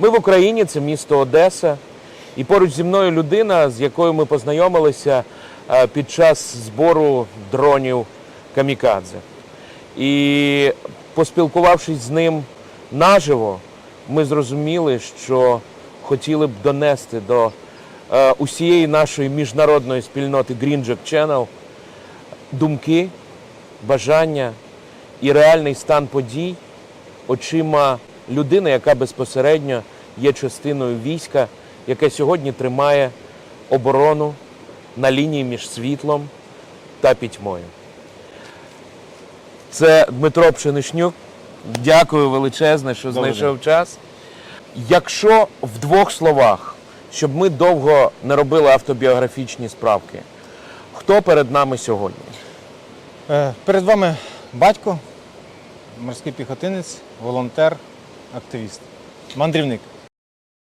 Ми в Україні, це місто Одеса, і поруч зі мною людина, з якою ми познайомилися е, під час збору дронів Камікадзе. І поспілкувавшись з ним наживо, ми зрозуміли, що хотіли б донести до е, усієї нашої міжнародної спільноти Green Jack Channel думки, бажання і реальний стан подій очима людини, яка безпосередньо є частиною війська, яке сьогодні тримає оборону на лінії між світлом та пітьмою. Це Дмитро Пшеничнюк. Дякую величезне, що Добрий знайшов час. Якщо в двох словах, щоб ми довго не робили автобіографічні справки, хто перед нами сьогодні? Е, Перед вами батько, морський піхотинець, волонтер, активіст, мандрівник.